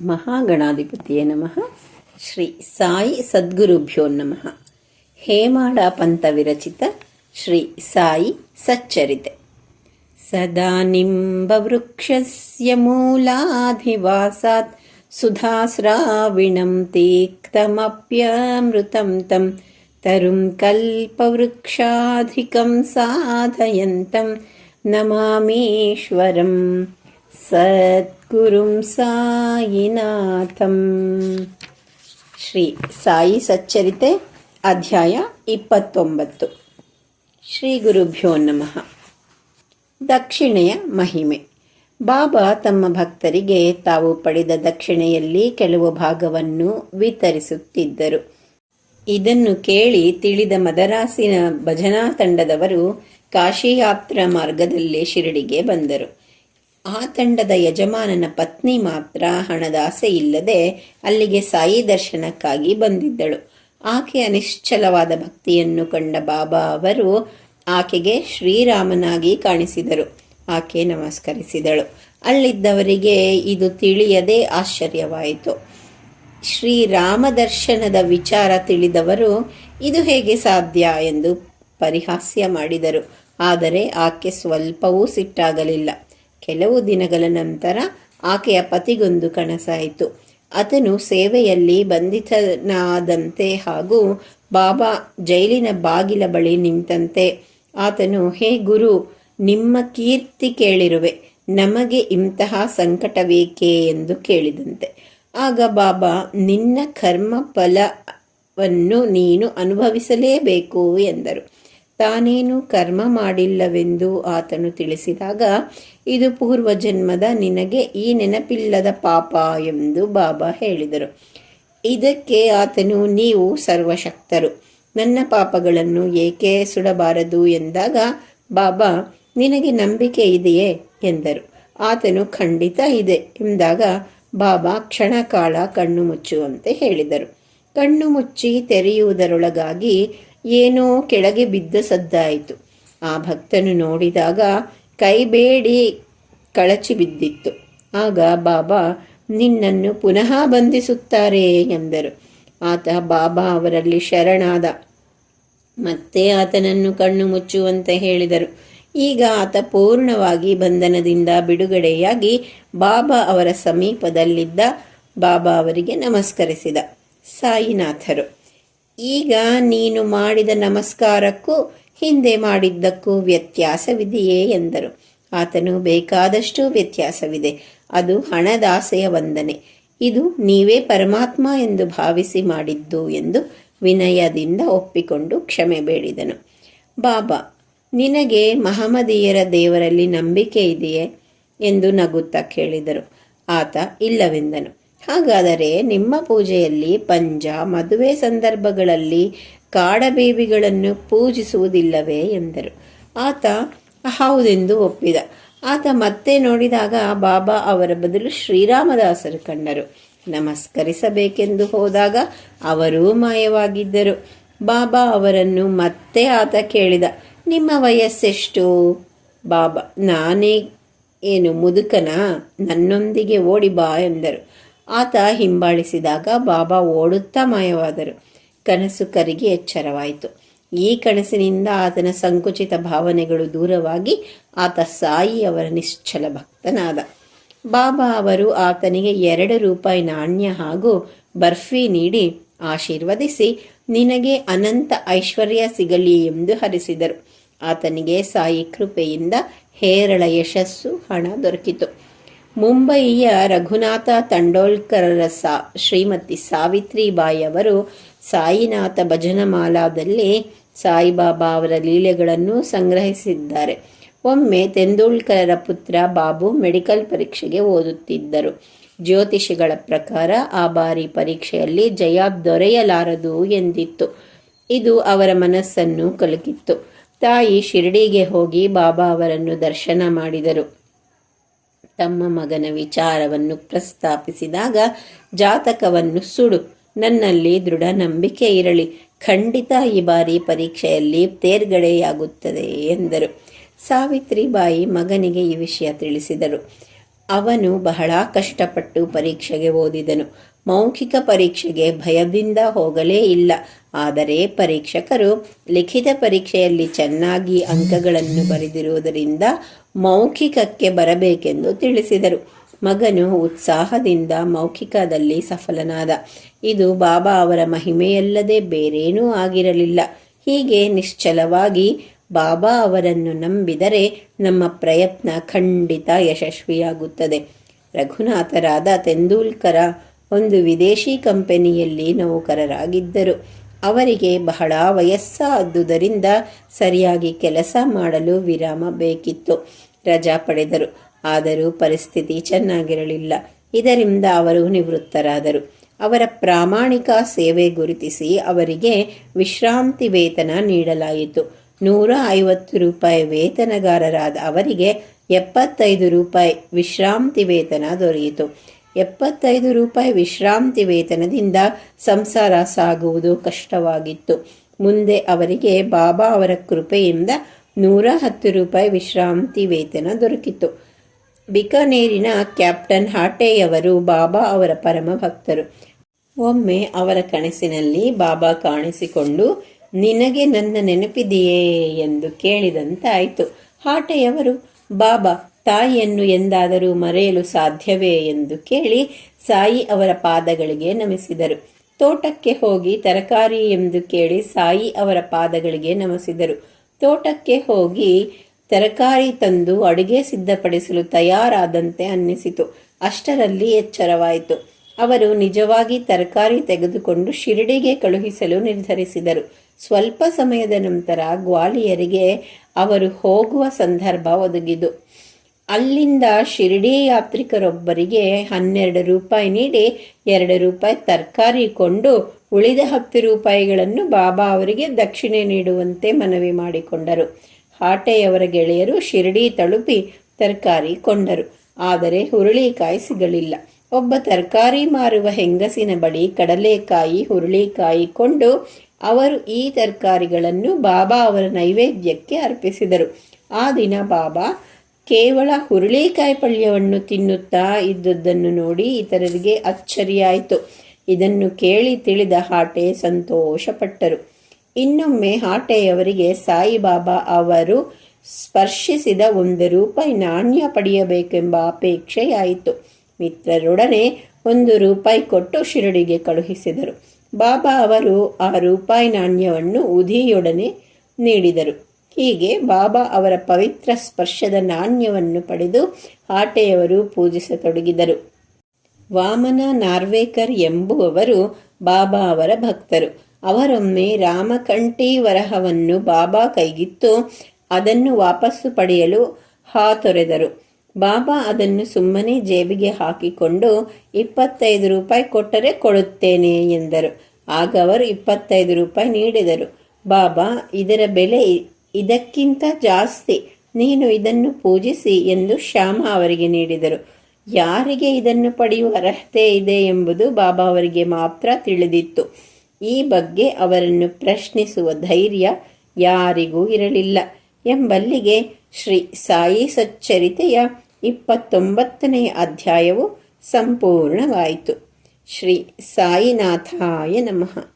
మహాగణాధిపతియే నమ? శ్రీ సాయి సద్గురుభ్యో నమ. హేమాళ పంత విరచిత శ్రీ సాయి సచ్చరితే. సదానింబవృక్షస్య మూలాధివాసాత్ సుధాస్రావిణం తీక్తమప్యమృతం తం తరుం కల్పవృక్షాధికం సాధయంతం నమామీశ్వరం సత్ ಸದ್ಗುರುಂ ಸಾಯಿನಾಥಂ ಶ್ರೀ ಸಾಯಿ ಸಚ್ಚರಿತೆ ಅಧ್ಯಾಯ ಇಪ್ಪತ್ತೊಂಬತ್ತು ಶ್ರೀ ಗುರುಭ್ಯೋ ನಮಃ ದಕ್ಷಿಣೆಯ ಮಹಿಮೆ। ಬಾಬಾ ತಮ್ಮ ಭಕ್ತರಿಗೆ ತಾವು ಪಡೆದ ದಕ್ಷಿಣೆಯಲ್ಲಿ ಕೆಲವು ಭಾಗವನ್ನು ವಿತರಿಸುತ್ತಿದ್ದರು. ಇದನ್ನು ಕೇಳಿ ತಿಳಿದ ಮದರಾಸಿನ ಭಜನಾ ತಂಡದವರು ಕಾಶಿಯಾತ್ರ ಮಾರ್ಗದಲ್ಲಿ ಶಿರಡಿಗೆ ಬಂದರು. ಆ ತಂಡದ ಯಜಮಾನನ ಪತ್ನಿ ಮಾತ್ರ ಹಣದ ಆಸೆ ಇಲ್ಲದೆ ಅಲ್ಲಿಗೆ ಸಾಯಿ ದರ್ಶನಕ್ಕಾಗಿ ಬಂದಿದ್ದಳು. ಆಕೆಯ ನಿಶ್ಚಲವಾದ ಭಕ್ತಿಯನ್ನು ಕಂಡ ಬಾಬಾ ಅವರು ಆಕೆಗೆ ಶ್ರೀರಾಮನಾಗಿ ಕಾಣಿಸಿದರು. ಆಕೆ ನಮಸ್ಕರಿಸಿದಳು. ಅಲ್ಲಿದ್ದವರಿಗೆ ಇದು ತಿಳಿಯದೆ ಆಶ್ಚರ್ಯವಾಯಿತು. ಶ್ರೀರಾಮ ದರ್ಶನದ ವಿಚಾರ ತಿಳಿದವರು, ಇದು ಹೇಗೆ ಸಾಧ್ಯ ಎಂದು ಪರಿಹಾಸ್ಯ ಮಾಡಿದರು. ಆದರೆ ಆಕೆ ಸ್ವಲ್ಪವೂ ಸಿಟ್ಟಾಗಲಿಲ್ಲ. ಕೆಲವು ದಿನಗಳ ನಂತರ ಆಕೆಯ ಪತಿಗೊಂದು ಕನಸಾಯಿತು. ಆತನು ಸೇವೆಯಲ್ಲಿ ಬಂಧಿತನಾದಂತೆ ಹಾಗೂ ಬಾಬಾ ಜೈಲಿನ ಬಾಗಿಲ ಬಳಿ ನಿಂತಂತೆ ಆತನು, ಹೇ ಗುರು, ನಿಮ್ಮ ಕೀರ್ತಿ ಕೇಳಿರುವೆ, ನಮಗೆ ಇಂತಹ ಸಂಕಟವೇಕೆ ಎಂದು ಕೇಳಿದಂತೆ. ಆಗ ಬಾಬಾ, ನಿನ್ನ ಕರ್ಮ ಫಲವನ್ನು ನೀನು ಅನುಭವಿಸಲೇಬೇಕು ಎಂದರು. ತಾನೇನು ಕರ್ಮ ಮಾಡಿಲ್ಲವೆಂದು ಆತನು ತಿಳಿಸಿದಾಗ, ಇದು ಪೂರ್ವಜನ್ಮದ ನಿನಗೆ ಈ ನೆನಪಿಲ್ಲದ ಪಾಪ ಎಂದು ಬಾಬಾ ಹೇಳಿದರು. ಇದಕ್ಕೆ ಆತನು, ನೀವು ಸರ್ವಶಕ್ತರು, ನನ್ನ ಪಾಪಗಳನ್ನು ಏಕೆ ಸುಡಬಾರದು? ಎಂದಾಗ, ಬಾಬಾ, ನಿನಗೆ ನಂಬಿಕೆ ಇದೆಯೇ? ಎಂದರು. ಆತನು ಖಂಡಿತ ಇದೆ ಎಂದಾಗ, ಬಾಬಾ ಕ್ಷಣಕಾಲ ಕಣ್ಣು ಮುಚ್ಚುವಂತೆ ಹೇಳಿದರು. ಕಣ್ಣು ಮುಚ್ಚಿ ತೆರೆಯುವುದರೊಳಗಾಗಿ ಏನೋ ಕೆಳಗೆ ಬಿದ್ದ ಸದ್ದಾಯಿತು. ಆ ಭಕ್ತನು ನೋಡಿದಾಗ ಕೈಬೇಡಿ ಕಳಚಿ ಬಿದ್ದಿತ್ತು. ಆಗ ಬಾಬಾ, ನಿನ್ನನ್ನು ಪುನಃ ಬಂಧಿಸುತ್ತಾರೆ ಎಂದರು. ಆತ ಬಾಬಾ ಅವರಲ್ಲಿ ಶರಣಾದ. ಮತ್ತೆ ಆತನನ್ನು ಕಣ್ಣು ಮುಚ್ಚುವಂತೆ ಹೇಳಿದರು. ಈಗ ಆತ ಪೂರ್ಣವಾಗಿ ಬಂಧನದಿಂದ ಬಿಡುಗಡೆಯಾಗಿ ಬಾಬಾ ಅವರ ಸಮೀಪದಲ್ಲಿದ್ದ ಬಾಬಾ ಅವರಿಗೆ ನಮಸ್ಕರಿಸಿದ. ಸಾಯಿನಾಥರು. ಈಗ ನೀನು ಮಾಡಿದ ನಮಸ್ಕಾರಕ್ಕೂ ಹಿಂದೆ ಮಾಡಿದ್ದಕ್ಕೂ ವ್ಯತ್ಯಾಸವಿದೆಯೇ ಎಂದರು. ಆತನು ಬೇಕಾದಷ್ಟು ವ್ಯತ್ಯಾಸವಿದೆ. ಅದು ಹಣದಾಸೆಯ ವಂದನೆ. ಇದು ನೀವೇ ಪರಮಾತ್ಮ ಎಂದು ಭಾವಿಸಿ ಮಾಡಿದ್ದು ಎಂದು ವಿನಯದಿಂದ ಒಪ್ಪಿಕೊಂಡು ಕ್ಷಮೆ ಬೇಡಿದನು. ಬಾಬಾ, ನಿನಗೆ ಮಹಮ್ಮದೀಯರ ದೇವರಲ್ಲಿ ನಂಬಿಕೆ ಇದೆಯೇ? ಎಂದು ನಗುತ್ತಾ ಕೇಳಿದರು. ಆತ ಇಲ್ಲವೆಂದನು. ಹಾಗಾದರೆ ನಿಮ್ಮ ಪೂಜೆಯಲ್ಲಿ ಪಂಜ ಮದುವೆ ಸಂದರ್ಭಗಳಲ್ಲಿ ಕಾಡಬೇಬಿಗಳನ್ನು ಪೂಜಿಸುವುದಿಲ್ಲವೇ ಎಂದರು. ಆತ ಹೌದೆಂದು ಒಪ್ಪಿದ. ಆತ ಮತ್ತೆ ನೋಡಿದಾಗ ಬಾಬಾ ಅವರ ಬದಲು ಶ್ರೀರಾಮದಾಸರು ಕಂಡರು. ನಮಸ್ಕರಿಸಬೇಕೆಂದು ಹೋದಾಗ ಅವರೂ ಮಾಯವಾಗಿದ್ದರು. ಬಾಬಾ ಅವರನ್ನು ಮತ್ತೆ ಆತ ಕೇಳಿದ, ನಿಮ್ಮ ವಯಸ್ಸೆಷ್ಟು? ಬಾಬಾ, ನಾನೇ ಏನು ಮುದುಕನ? ನನ್ನೊಂದಿಗೆ ಓಡಿ ಬಾ ಎಂದರು. ಆತ ಹಿಂಬಾಲಿಸಿದಾಗ ಬಾಬಾ ಓಡುತ್ತಾ ಮಾಯವಾದರು. ಕನಸು ಕರಿಗೆ ಎಚ್ಚರವಾಯಿತು. ಈ ಕನಸಿನಿಂದ ಆತನ ಸಂಕುಚಿತ ಭಾವನೆಗಳು ದೂರವಾಗಿ ಆತ ಸಾಯಿ ಅವರ ನಿಶ್ಚಲ ಭಕ್ತನಾದ. ಬಾಬಾ ಅವರು ಆತನಿಗೆ ಎರಡು ರೂಪಾಯಿ ನಾಣ್ಯ ಹಾಗೂ ಬರ್ಫಿ ನೀಡಿ ಆಶೀರ್ವದಿಸಿ, ನಿನಗೆ ಅನಂತ ಐಶ್ವರ್ಯ ಸಿಗಲಿ ಎಂದು ಹರಿಸಿದರು. ಆತನಿಗೆ ಸಾಯಿ ಕೃಪೆಯಿಂದ ಹೇರಳ ಯಶಸ್ಸು ಹಣ ದೊರಕಿತು. ಮುಂಬಯಿಯ ರಘುನಾಥ ತಂಡೋಲ್ಕರರ ಸಾ, ಶ್ರೀಮತಿ ಸಾವಿತ್ರಿಬಾಯಿ ಅವರು ಸಾಯಿನಾಥ ಭಜನಮಾಲಾದಲ್ಲಿ ಸಾಯಿಬಾಬಾ ಅವರ ಲೀಲೆಗಳನ್ನು ಸಂಗ್ರಹಿಸಿದ್ದಾರೆ. ಒಮ್ಮೆ ತೆಂದೂಲ್ಕರರ ಪುತ್ರ ಬಾಬು ಮೆಡಿಕಲ್ ಪರೀಕ್ಷೆಗೆ ಓದುತ್ತಿದ್ದರು. ಜ್ಯೋತಿಷಿಗಳ ಪ್ರಕಾರ ಆ ಬಾರಿ ಪರೀಕ್ಷೆಯಲ್ಲಿ ಜಯ ದೊರೆಯಲಾರದು ಎಂದಿತ್ತು. ಇದು ಅವರ ಮನಸ್ಸನ್ನು ಕಲುಕಿತ್ತು. ತಾಯಿ ಶಿರಡಿಗೆ ಹೋಗಿ ಬಾಬಾ ಅವರನ್ನು ದರ್ಶನ ಮಾಡಿದರು. ತಮ್ಮ ಮಗನ ವಿಚಾರವನ್ನು ಪ್ರಸ್ತಾಪಿಸಿದಾಗ ಜಾತಕವನ್ನು ಸುಡು, ನನ್ನಲ್ಲಿ ದೃಢ ನಂಬಿಕೆ ಇರಲಿ, ಖಂಡಿತ ಈ ಬಾರಿ ಪರೀಕ್ಷೆಯಲ್ಲಿ ತೇರ್ಗಡೆಯಾಗುತ್ತದೆ ಎಂದರು. ಸಾವಿತ್ರಿಬಾಯಿ ಮಗನಿಗೆ ಈ ವಿಷಯ ತಿಳಿಸಿದರು. ಅವನು ಬಹಳ ಕಷ್ಟಪಟ್ಟು ಪರೀಕ್ಷೆಗೆ ಓದಿದನು. ಮೌಖಿಕ ಪರೀಕ್ಷೆಗೆ ಭಯದಿಂದ ಹೋಗಲೇ ಇಲ್ಲ. ಆದರೆ ಪರೀಕ್ಷಕರು ಲಿಖಿತ ಪರೀಕ್ಷೆಯಲ್ಲಿ ಚೆನ್ನಾಗಿ ಅಂಕಗಳನ್ನು ಬರೆದಿರುವುದರಿಂದ ಮೌಖಿಕಕ್ಕೆ ಬರಬೇಕೆಂದು ತಿಳಿಸಿದರು. ಮಗನು ಉತ್ಸಾಹದಿಂದ ಮೌಖಿಕದಲ್ಲಿ ಸಫಲನಾದ. ಇದು ಬಾಬಾ ಅವರ ಮಹಿಮೆಯಲ್ಲದೆ ಬೇರೇನೂ ಆಗಿರಲಿಲ್ಲ. ಹೀಗೆ ನಿಶ್ಚಲವಾಗಿ ಬಾಬಾ ಅವರನ್ನು ನಂಬಿದರೆ ನಮ್ಮ ಪ್ರಯತ್ನ ಖಂಡಿತ ಯಶಸ್ವಿಯಾಗುತ್ತದೆ. ರಘುನಾಥರಾದ ತೆಂದೂಲ್ಕರ ಒಂದು ವಿದೇಶಿ ಕಂಪನಿಯಲ್ಲಿ ನೌಕರರಾಗಿದ್ದರು. ಅವರಿಗೆ ಬಹಳ ವಯಸ್ಸಾದುದರಿಂದ ಸರಿಯಾಗಿ ಕೆಲಸ ಮಾಡಲು ವಿರಾಮ ಬೇಕಿತ್ತು. ರಜಾ ಪಡೆದರು. ಆದರೂ ಪರಿಸ್ಥಿತಿ ಚೆನ್ನಾಗಿರಲಿಲ್ಲ. ಇದರಿಂದ ಅವರು ನಿವೃತ್ತರಾದರು. ಅವರ ಪ್ರಾಮಾಣಿಕ ಸೇವೆ ಗುರುತಿಸಿ ಅವರಿಗೆ ವಿಶ್ರಾಂತಿ ವೇತನ ನೀಡಲಾಯಿತು. ನೂರ ಐವತ್ತು ರೂಪಾಯಿ ವೇತನಗಾರರಾದ ಅವರಿಗೆ ಎಪ್ಪತ್ತೈದು ರೂಪಾಯಿ ವಿಶ್ರಾಂತಿ ವೇತನ ದೊರೆಯಿತು. ಎಪ್ಪತ್ತೈದು ರೂಪಾಯಿ ವಿಶ್ರಾಂತಿ ವೇತನದಿಂದ ಸಂಸಾರ ಸಾಗುವುದು ಕಷ್ಟವಾಗಿತ್ತು. ಮುಂದೆ ಅವರಿಗೆ ಬಾಬಾ ಅವರ ಕೃಪೆಯಿಂದ ನೂರ ಹತ್ತು ರೂಪಾಯಿ ವಿಶ್ರಾಂತಿ ವೇತನ ದೊರಕಿತು. ಬಿಕಾನೇರಿನ ಕ್ಯಾಪ್ಟನ್ ಹಾಟೆಯವರು ಬಾಬಾ ಅವರ ಪರಮ ಭಕ್ತರು. ಒಮ್ಮೆ ಅವರ ಕನಸಿನಲ್ಲಿ ಬಾಬಾ ಕಾಣಿಸಿಕೊಂಡು, ನಿನಗೆ ನನ್ನ ನೆನಪಿದೆಯೇ? ಎಂದು ಕೇಳಿದಂತಾಯಿತು. ಹಾಟೆಯವರು, ಬಾಬಾ ತಾಯಿಯನ್ನು ಎಂದಾದರೂ ಮರೆಯಲು ಸಾಧ್ಯವೇ ಎಂದು ಕೇಳಿ ಸಾಯಿ ಅವರ ಪಾದಗಳಿಗೆ ನಮಿಸಿದರು. ತೋಟಕ್ಕೆ ಹೋಗಿ ತರಕಾರಿ ಎಂದು ಕೇಳಿ ಸಾಯಿ ಅವರ ಪಾದಗಳಿಗೆ ನಮಿಸಿದರು. ತೋಟಕ್ಕೆ ಹೋಗಿ ತರಕಾರಿ ತಂದು ಅಡುಗೆ ಸಿದ್ಧಪಡಿಸಲು ತಯಾರಾದಂತೆ ಅನ್ನಿಸಿತು. ಅಷ್ಟರಲ್ಲಿ ಎಚ್ಚರವಾಯಿತು. ಅವರು ನಿಜವಾಗಿ ತರಕಾರಿ ತೆಗೆದುಕೊಂಡು ಶಿರಡಿಗೆ ಕಳುಹಿಸಲು ನಿರ್ಧರಿಸಿದರು. ಸ್ವಲ್ಪ ಸಮಯದ ನಂತರ ಗ್ವಾಲಿಯರಿಗೆ ಅವರು ಹೋಗುವ ಸಂದರ್ಭ ಒದಗಿದು. ಅಲ್ಲಿಂದ ಶಿರಡಿ ಯಾತ್ರಿಕರೊಬ್ಬರಿಗೆ ಹನ್ನೆರಡು ರೂಪಾಯಿ ನೀಡಿ, ಎರಡು ರೂಪಾಯಿ ತರಕಾರಿ ಕೊಂಡು, ಉಳಿದ ಹತ್ತು ರೂಪಾಯಿಗಳನ್ನು ಬಾಬಾ ಅವರಿಗೆ ದಕ್ಷಿಣೆ ನೀಡುವಂತೆ ಮನವಿ ಮಾಡಿಕೊಂಡರು. ಹಾಟೆಯವರ ಗೆಳೆಯರು ಶಿರಡಿ ತಲುಪಿ ತರಕಾರಿ ಕೊಂಡರು. ಆದರೆ ಹುರುಳಿಕಾಯಿ ಸಿಗಲಿಲ್ಲ ಒಬ್ಬ ತರಕಾರಿ ಮಾರುವ ಹೆಂಗಸಿನ ಬಳಿ ಕಡಲೆಕಾಯಿ, ಹುರುಳಿಕಾಯಿ ಕೊಂಡು, ಅವರು ಈ ತರಕಾರಿಗಳನ್ನು ಬಾಬಾ ಅವರ ನೈವೇದ್ಯಕ್ಕೆ ಅರ್ಪಿಸಿದರು. ಆ ದಿನ ಬಾಬಾ ಕೇವಲ ಹುರುಳಿಕಾಯಿ ಪಲ್ಯವನ್ನು ತಿನ್ನುತ್ತಾ ಇದ್ದದ್ದನ್ನು ನೋಡಿ ಇತರರಿಗೆ ಅಚ್ಚರಿಯಾಯಿತು. ಇದನ್ನು ಕೇಳಿ ತಿಳಿದ ಹಾಟೆ ಸಂತೋಷಪಟ್ಟರು. ಇನ್ನೊಮ್ಮೆ ಹಾಟೆಯವರಿಗೆ ಸಾಯಿಬಾಬಾ ಅವರು ಸ್ಪರ್ಶಿಸಿದ ಒಂದು ರೂಪಾಯಿ ನಾಣ್ಯ ಪಡೆಯಬೇಕೆಂಬ ಅಪೇಕ್ಷೆಯಾಯಿತು. ಮಿತ್ರರೊಡನೆ ಒಂದು ರೂಪಾಯಿ ಕೊಟ್ಟು ಶಿರಡಿಗೆ ಕಳುಹಿಸಿದರು. ಬಾಬಾ ಅವರು ಆ ರೂಪಾಯಿ ನಾಣ್ಯವನ್ನು ಉದಿಯೊಡನೆ ನೀಡಿದರು. ಹೀಗೆ ಬಾಬಾ ಅವರ ಪವಿತ್ರ ಸ್ಪರ್ಶದ ನಾಣ್ಯವನ್ನು ಪಡೆದು ಆಟೆಯವರು ಪೂಜಿಸತೊಡಗಿದರು. ವಾಮನ ನಾರ್ವೇಕರ್ ಎಂಬುವವರು ಬಾಬಾ ಅವರ ಭಕ್ತರು. ಅವರೊಮ್ಮೆ ರಾಮಕಂಠಿ ವರಹವನ್ನು ಬಾಬಾ ಕೈಗಿತ್ತು ಅದನ್ನು ವಾಪಸ್ಸು ಪಡೆಯಲು ಹಾತೊರೆದರು. ಬಾಬಾ ಅದನ್ನು ಸುಮ್ಮನೆ ಜೇಬಿಗೆ ಹಾಕಿಕೊಂಡು ಇಪ್ಪತ್ತೈದು ರೂಪಾಯಿ ಕೊಟ್ಟರೆ ಕೊಡುತ್ತೇನೆ ಎಂದರು. ಆಗ ಅವರು ಇಪ್ಪತ್ತೈದು ರೂಪಾಯಿ ನೀಡಿದರು. ಬಾಬಾ, ಇದರ ಬೆಲೆ ಇದಕ್ಕಿಂತ ಜಾಸ್ತಿ ನೀನು ಇದನ್ನು ಪೂಜಿಸಿ ಎಂದು ಶ್ಯಾಮ ಅವರಿಗೆ ನೀಡಿದರು. ಯಾರಿಗೆ ಇದನ್ನು ಪಡೆಯುವ ಅರ್ಹತೆ ಇದೆ ಎಂಬುದು ಬಾಬಾ ಅವರಿಗೆ ಮಾತ್ರ ತಿಳಿದಿತ್ತು. ಈ ಬಗ್ಗೆ ಅವರನ್ನು ಪ್ರಶ್ನಿಸುವ ಧೈರ್ಯ ಯಾರಿಗೂ ಇರಲಿಲ್ಲ. ಎಂಬಲ್ಲಿಗೆ ಶ್ರೀ ಸಾಯಿ ಸಚ್ಚರಿತೆಯ ಇಪ್ಪತ್ತೊಂಬತ್ತನೆಯ ಅಧ್ಯಾಯವು ಸಂಪೂರ್ಣವಾಯಿತು. ಶ್ರೀ ಸಾಯಿನಾಥಾಯ ನಮಃ.